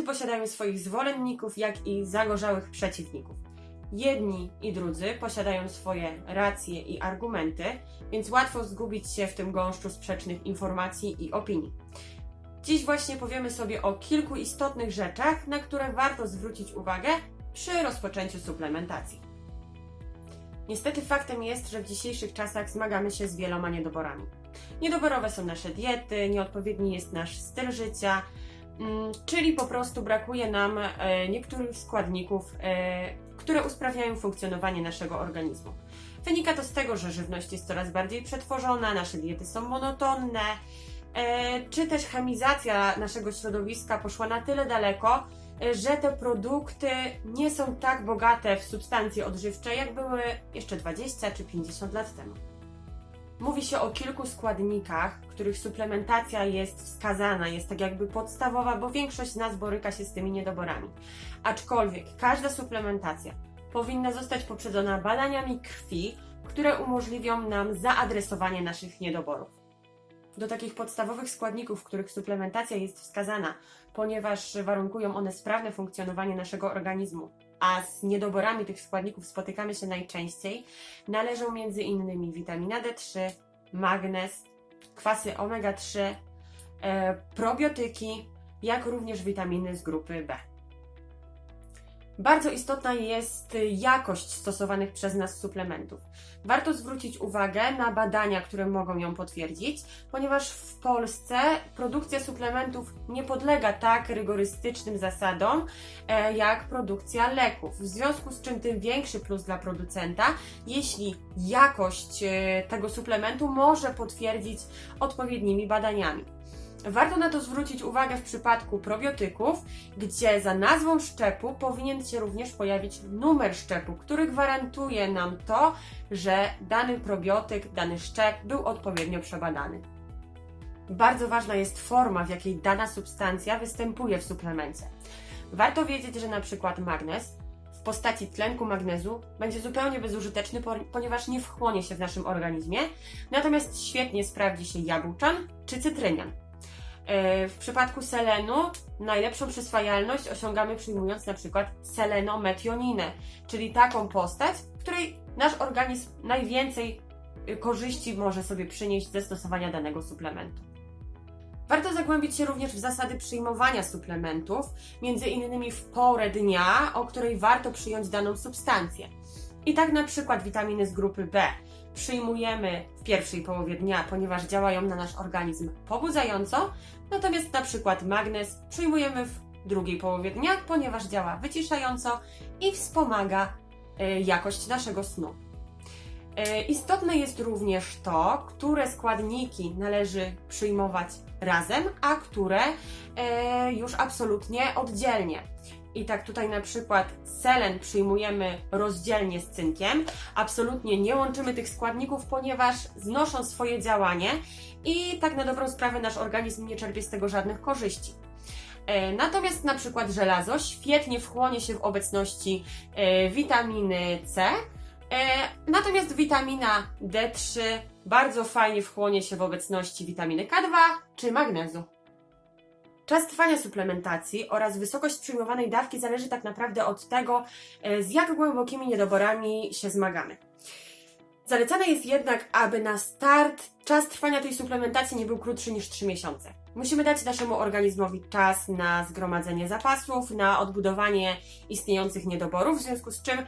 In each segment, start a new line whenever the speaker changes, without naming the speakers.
Suplementy posiadają swoich zwolenników, jak i zagorzałych przeciwników. Jedni i drudzy posiadają swoje racje i argumenty, więc łatwo zgubić się w tym gąszczu sprzecznych informacji i opinii. Dziś właśnie powiemy sobie o kilku istotnych rzeczach, na które warto zwrócić uwagę przy rozpoczęciu suplementacji. Niestety faktem jest, że w dzisiejszych czasach zmagamy się z wieloma niedoborami. Niedoborowe są nasze diety, nieodpowiedni jest nasz styl życia, czyli po prostu brakuje nam e, niektórych składników, e, które usprawniają funkcjonowanie naszego organizmu. Wynika to z tego, że żywność jest coraz bardziej przetworzona, nasze diety są monotonne, e, czy też chemizacja naszego środowiska poszła na tyle daleko, że te produkty nie są tak bogate w substancje odżywcze, jak były jeszcze 20 czy 50 lat temu. Mówi się o kilku składnikach, których suplementacja jest wskazana, jest tak jakby podstawowa, bo większość z nas boryka się z tymi niedoborami. Aczkolwiek każda suplementacja powinna zostać poprzedzona badaniami krwi, które umożliwią nam zaadresowanie naszych niedoborów. Do takich podstawowych składników, których suplementacja jest wskazana, ponieważ warunkują one sprawne funkcjonowanie naszego organizmu, a z niedoborami tych składników spotykamy się najczęściej, należą m.in. witamina D3, magnez, kwasy omega-3, e, probiotyki, jak również witaminy z grupy B. Bardzo istotna jest jakość stosowanych przez nas suplementów. Warto zwrócić uwagę na badania, które mogą ją potwierdzić, ponieważ w Polsce produkcja suplementów nie podlega tak rygorystycznym zasadom e, jak produkcja leków. W związku z czym tym większy plus dla producenta, jeśli jakość e, tego suplementu może potwierdzić odpowiednimi badaniami. Warto na to zwrócić uwagę w przypadku probiotyków, gdzie za nazwą szczepu powinien się również pojawić numer szczepu, który gwarantuje nam to, że dany probiotyk, dany szczep był odpowiednio przebadany. Bardzo ważna jest forma, w jakiej dana substancja występuje w suplemencie. Warto wiedzieć, że na przykład magnez w postaci tlenku magnezu będzie zupełnie bezużyteczny, po- ponieważ nie wchłonie się w naszym organizmie, natomiast świetnie sprawdzi się jabłczan czy cytrynian. E, W przypadku selenu najlepszą przyswajalność osiągamy przyjmując na przykład selenometioninę, czyli taką postać, której nasz organizm najwięcej y, korzyści może sobie przynieść ze stosowania danego suplementu. Warto zagłębić się również w zasady przyjmowania suplementów, między innymi w porę dnia, o której warto przyjąć daną substancję. I tak na przykład witaminy z grupy B przyjmujemy w pierwszej połowie dnia, ponieważ działają na nasz organizm pobudzająco, natomiast na przykład magnez przyjmujemy w drugiej połowie dnia, ponieważ działa wyciszająco i wspomaga e, jakość naszego snu. E, Istotne jest również to, które składniki należy przyjmować razem, a które e, już absolutnie oddzielnie. I tak tutaj na przykład selen przyjmujemy rozdzielnie z cynkiem. Absolutnie nie łączymy tych składników, ponieważ znoszą swoje działanie i tak na dobrą sprawę nasz organizm nie czerpie z tego żadnych korzyści. E, Natomiast na przykład żelazo świetnie wchłonie się w obecności witaminy C, natomiast witamina D3 bardzo fajnie wchłonie się w obecności witaminy K2 czy magnezu. Czas trwania suplementacji oraz wysokość przyjmowanej dawki zależy tak naprawdę od tego, e, z jak głębokimi niedoborami się zmagamy. Zalecane jest jednak, aby na start czas trwania tej suplementacji nie był krótszy niż 3 miesiące. Musimy dać naszemu organizmowi czas na zgromadzenie zapasów, na odbudowanie istniejących niedoborów, w związku z czym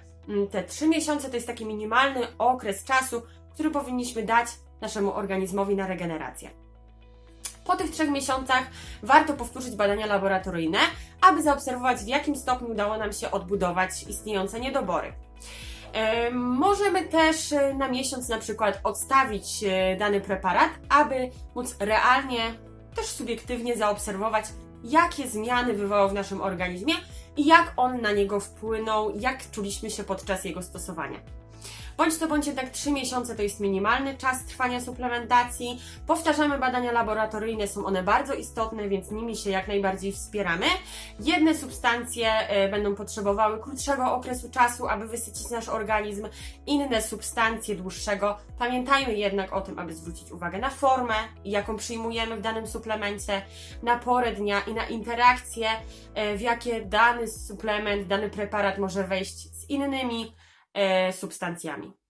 te 3 miesiące to jest taki minimalny okres czasu, który powinniśmy dać naszemu organizmowi na regenerację. Po tych trzech miesiącach warto powtórzyć badania laboratoryjne, aby zaobserwować, w jakim stopniu udało nam się odbudować istniejące niedobory. Możemy też e, na miesiąc na przykład odstawić e, dany preparat, aby móc realnie, też subiektywnie zaobserwować, jakie zmiany wywołał w naszym organizmie i jak on na niego wpłynął, jak czuliśmy się podczas jego stosowania. Bądź to bądź jednak 3 miesiące to jest minimalny czas trwania suplementacji. Powtarzamy badania laboratoryjne, są one bardzo istotne, więc nimi się jak najbardziej wspieramy. Jedne substancje e, będą potrzebowały krótszego okresu czasu, aby wysycić nasz organizm, inne substancje dłuższego. Pamiętajmy jednak o tym, aby zwrócić uwagę na formę, jaką przyjmujemy w danym suplemencie, na porę dnia i na interakcje, e, w jakie dany suplement, dany preparat może wejść z innymi substancjami.